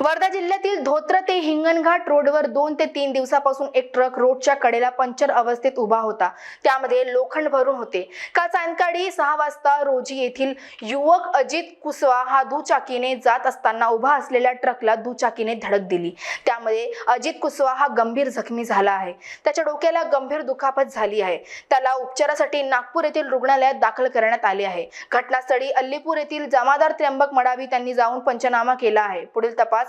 वर्धा जिल्ह्यातील धोत्र ते हिंगणघाट रोडवर दोन ते तीन दिवसापासून एक ट्रक रोडच्या कडेला पंक्चर अवस्थेत उभा होता. त्यामध्ये लोखंड भरून होते. काल सायंकाळी सहा वाजता रोजी येथील युवक अजित कुसवा हा दुचाकीने जात असताना उभा असलेल्या ट्रकला दुचाकीने धडक दिली. त्यामध्ये अजित कुसवा हा गंभीर जखमी झाला आहे. त्याच्या डोक्याला गंभीर दुखापत झाली आहे. त्याला उपचारासाठी नागपूर येथील रुग्णालयात दाखल करण्यात आले आहे. घटनास्थळी अल्लीपूर येथील जमादार त्र्यंबक मडावी त्यांनी जाऊन पंचनामा केला आहे. पुढील तपास